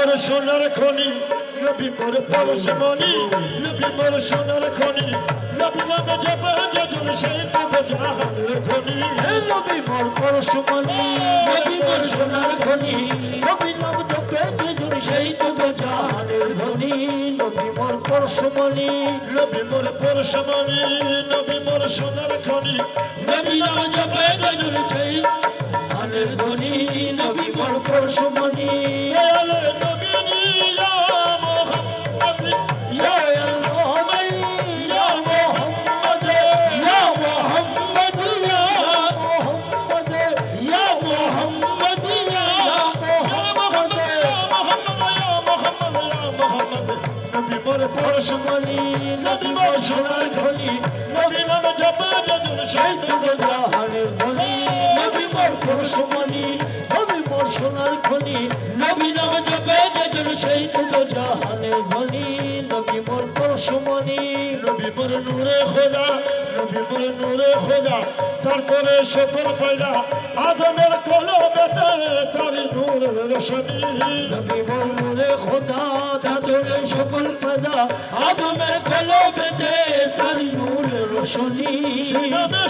মোর সোনার খনি নবী মোর পরশমণি নবী মোর সোনার খনি নবী নামে জপে যজন সেই তো জাহানের খনি। হে নবী মোর পরশুমণি নবী মোর সোনার খনি নবী নাম জপে যেজন সেই তো জাহানের ধনী নবী মোর পরশুমণি নবী মোর পরশমণি নবী মোর সোনার খনি। নবী নাম জপে যেজন সেই জাহানের ধনী নবী মোর পরশুমণি নবী মোর পরশমণি নবী মোর সোনার খনি নবী নাম জপে যজন সেই তো জাহানের ধনী নবী মোর পরশুমণি নবী মোর সোনার খনি। নবী নাম জপে যেজন সেই তো জাহানের ধনী নবী মোর পরশুমণি নবী মোর নূরে খোদা, নবী মোর নূরে খোদা। তারপরে সকল পয়দা আদমের কলমেতে তারি নূরের রোশনী। নবী মোর সকল পদা আদমের কলবেতে তারি নূরের রোশনী। নামে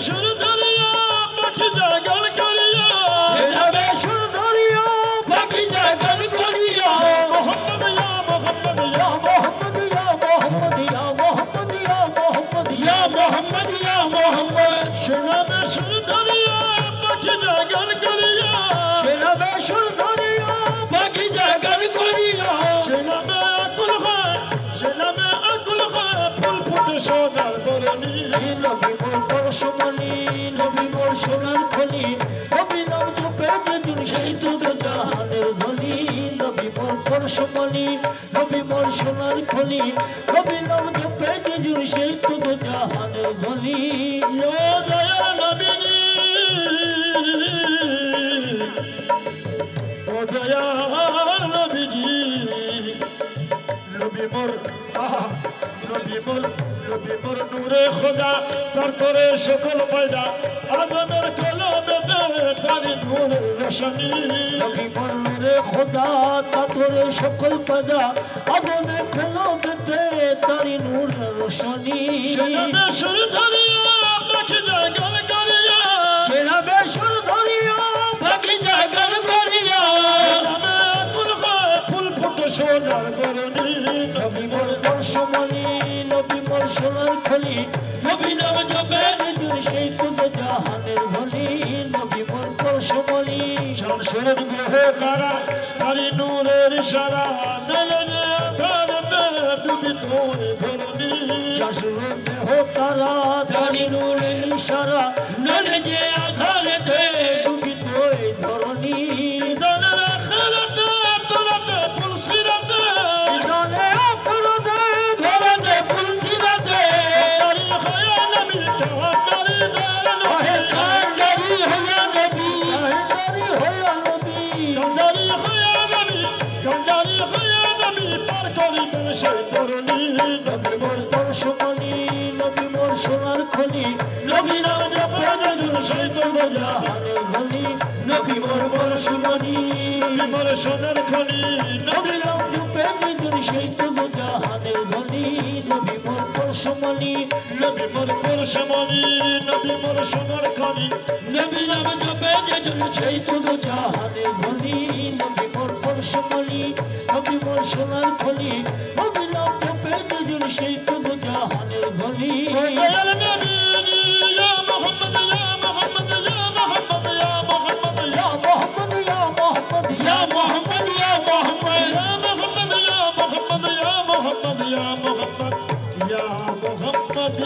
সোনার বরণী নবী মোর পরশমণি নবী মোর সোনার খনি। নবী নাম জপে যেদিন সেই তো জাহানের ধনী নবী মোর পরশমণি নবী মোর সোনার খনি। নবী নাম জপে যেদিন সেই তো জাহানের ইয়া দয়াল নবীনি দয়াল নবীজি! নবী মোর আহা, নবী মোর নবী মোর নূরে খোদা তার করে সকল পয়দা। আদমের কলমে তারি নূরের রোশনী। মোর নূরে খোদা তাতরে সকল পদা আদমে খেলো বেতে তারি নূর রোশনী। সে নামে সুর ধরিয়া পাখি জাগল করিয়া। সেরা বেসর ধরিয়া পাখি নামে ফুল ফুটে সোনার মোর পরশমণি নবী মোর খনি নবী নাম জপে নিজুর সেই তুমি জাহানের ধনী নবী মন পরশমণি সংসারের গ্রহ তারা তারি নূরের সারা নয়নে আধারতে তুমি তোর ধরনি। শাশুর গ্রহ তারা তারি নূরের সারা নলে নবী নাম জপে যেজন সেই তো জাহানের ধনী নবী মোর পরশমণি নবী মোর সোনার খনি নবী নাম জপে যেজন সেই তো জাহানের ধনী নবী মোর পরশমণি নবী মোর পরশমণি নবী মোর সোনার খনি নবী নাম জপে যেজন সেই তো জাহানের ধনী নবী মোর পরশমণি নবী মোর সোনার খনি নবী নাম জপে যেজন সেই তো মুহাম্মদ